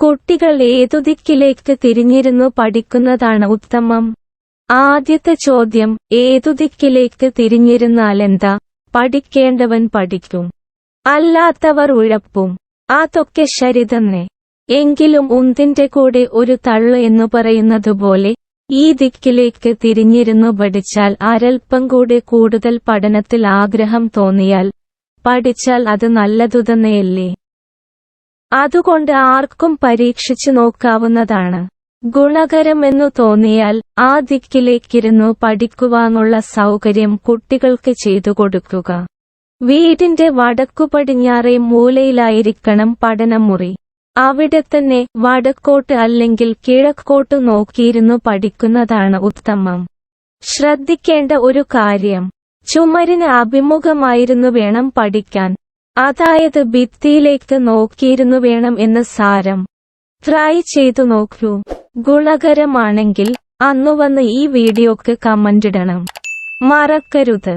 കുട്ടികൾ ഏതു ദിക്കിലേക്ക് തിരിഞ്ഞിരുന്നു പഠിക്കുന്നതാണ് ഉത്തമം. ആദ്യത്തെ ചോദ്യം ഏതു ദിക്കിലേക്ക് തിരിഞ്ഞിരുന്നാലെന്താ? പഠിക്കേണ്ടവൻ പഠിക്കും. അല്ലാത്തവർ ഉഴപ്പും. അതൊക്കെ ശരി തന്നെ എങ്കിലും ഉന്തിന്റെ കൂടെ ഒരു തള്ളു എന്നു പറയുന്നതുപോലെ ഈ ദിക്കിലേക്ക് തിരിഞ്ഞിരുന്നു പഠിച്ചാൽ അരൽപ്പം കൂടെ കൂടുതൽ പഠനത്തിൽ ആഗ്രഹം തോന്നിയാൽ പഠിച്ചാൽ അത് നല്ലതു തന്നെയല്ലേ അതുകൊണ്ട് ആർക്കും പരീക്ഷിച്ചു നോക്കാവുന്നതാണ്. ഗുണകരമെന്നു തോന്നിയാൽ ആ ദിക്കിലേക്കിരുന്നു പഠിക്കുവാനുള്ള സൗകര്യം കുട്ടികൾക്ക് ചെയ്തു കൊടുക്കുക. വീടിന്റെ വടക്കു പടിഞ്ഞാറേ മൂലയിലായിരിക്കണം പഠനമുറി. അവിടെ തന്നെ വടക്കോട്ട് അല്ലെങ്കിൽ കിഴക്കോട്ട് നോക്കിയിരുന്നു പഠിക്കുന്നതാണ് ഉത്തമം. ശ്രദ്ധിക്കേണ്ട ഒരു കാര്യം. ചുമരിന് അഭിമുഖമായിരുന്നു വേണം പഠിക്കാൻ. അതായത് ഭിത്തിയിലേക്ക് നോക്കിയിരുന്നു വേണം എന്ന് സാരം. ട്രൈ ചെയ്തു നോക്കൂ. ഗുണകരമാണെങ്കിൽ അന്നു വന്ന് ഈ വീഡിയോക്ക് കമന്റിടണം മറക്കരുത്.